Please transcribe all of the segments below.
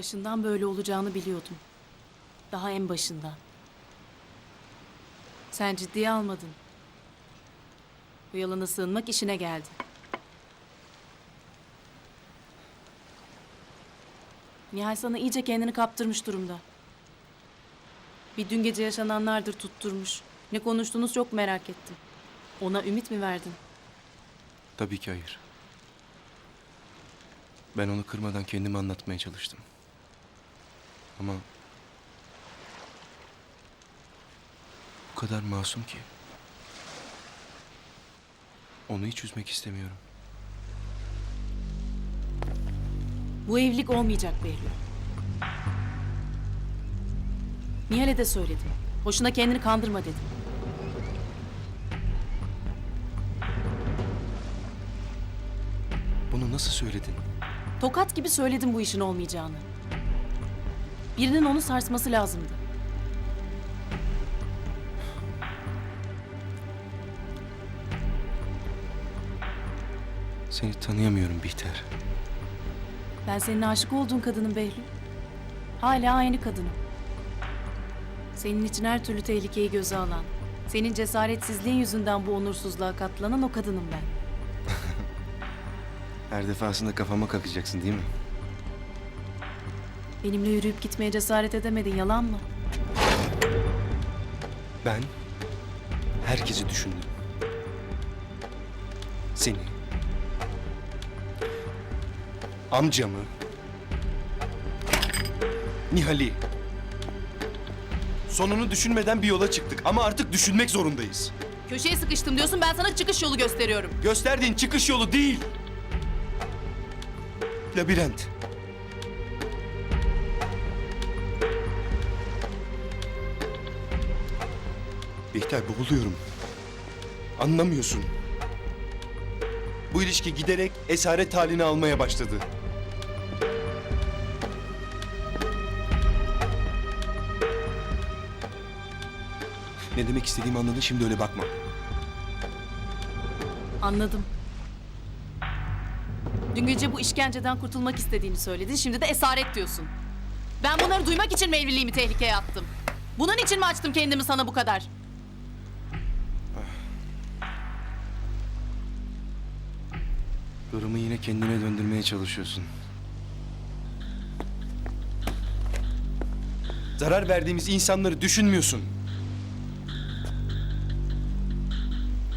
Başından böyle olacağını biliyordum. Daha en başından. Sen ciddiye almadın. Bu yalana sığınmak işine geldi. Nihal sana iyice kendini kaptırmış durumda. Bir dün gece yaşananlardır tutturmuş. Ne konuştunuz çok merak ettim. Ona ümit mi verdin? Tabii ki hayır. Ben onu kırmadan kendimi anlatmaya çalıştım. Ama... Bu kadar masum ki. Onu hiç üzmek istemiyorum. Bu evlilik olmayacak Behlül. Nihal'e de söyledim. Boşuna kendini kandırma dedim. Bunu nasıl söyledin? Tokat gibi söyledim bu işin olmayacağını. Birinin onu sarsması lazımdı. Seni tanıyamıyorum Bihter. Ben senin aşık olduğun kadının Behlül. Hala aynı kadınım. Senin için her türlü tehlikeyi göze alan, senin cesaretsizliğin yüzünden bu onursuzluğa katlanan o kadınım ben. Her defasında kafama kakacaksın değil mi? Benimle yürüyüp gitmeye cesaret edemedin, yalan mı? Ben herkesi düşündüm. Seni. Amcamı. Nihal'i. Sonunu düşünmeden bir yola çıktık ama artık düşünmek zorundayız. Köşeye sıkıştım diyorsun, ben sana çıkış yolu gösteriyorum. Gösterdiğin çıkış yolu değil. Labirent. Bihter boğuluyorum. Anlamıyorsun. Bu ilişki giderek esaret halini almaya başladı. Ne demek istediğimi anladın şimdi öyle bakma. Anladım. Dün gece bu işkenceden kurtulmak istediğini söyledin. Şimdi de esaret diyorsun. Ben bunları duymak için mi evliliğimi tehlikeye attım? Bunun için mi açtım kendimi sana bu kadar? Durumu yine kendine döndürmeye çalışıyorsun. Zarar verdiğimiz insanları düşünmüyorsun.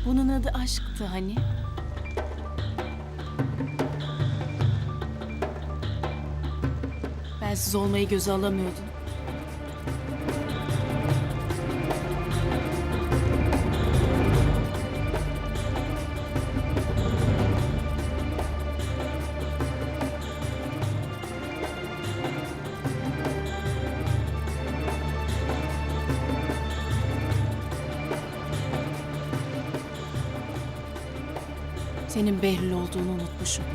Bunun adı aşktı hani. Bensiz olmayı göze alamıyordun. Senin Behlül olduğunu unutmuşum.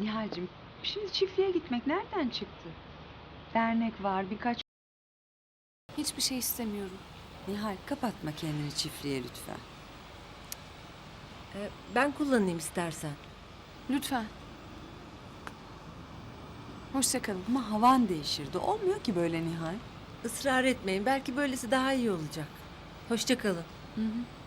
Nihal'cim şimdi çiftliğe gitmek nereden çıktı? Dernek var birkaç... Hiçbir şey istemiyorum. Nihal kapatma kendini çiftliğe lütfen. Ee, ben kullanayım istersen. Lütfen. Hoşça kalın. Ama havan değişirdi. Olmuyor ki böyle Nihal. Israr etmeyin. Belki böylesi daha iyi olacak. Hoşça kalın. Teslim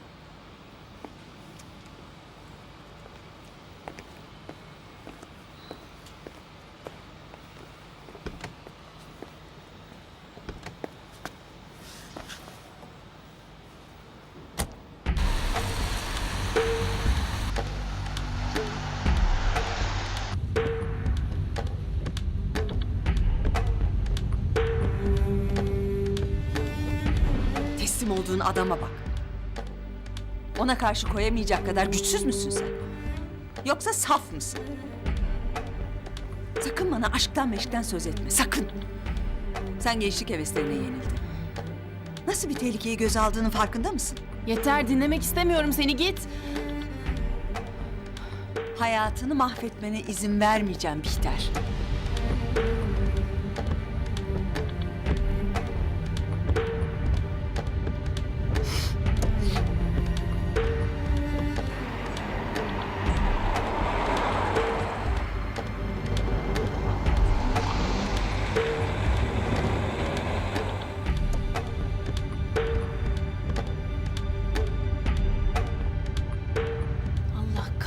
adama bak. Ona karşı koyamayacak kadar güçsüz müsün sen? Yoksa saf mısın? Sakın bana aşktan meşkten söz etme. Sakın. Sen gençlik heveslerine yenildin. Nasıl bir tehlikeyi göze aldığının farkında mısın? Yeter dinlemek istemiyorum seni git. Hayatını mahvetmene izin vermeyeceğim Bihter.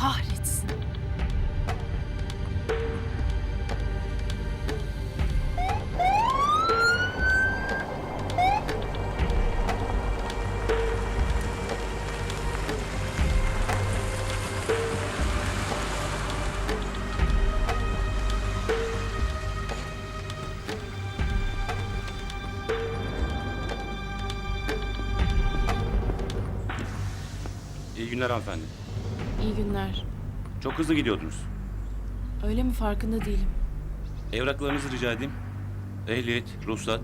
Kahretsin. İyi günler hanımefendi. İyi günler. Çok hızlı gidiyordunuz. Öyle mi farkında değilim. Evraklarınızı rica edeyim. Ehliyet, ruhsat.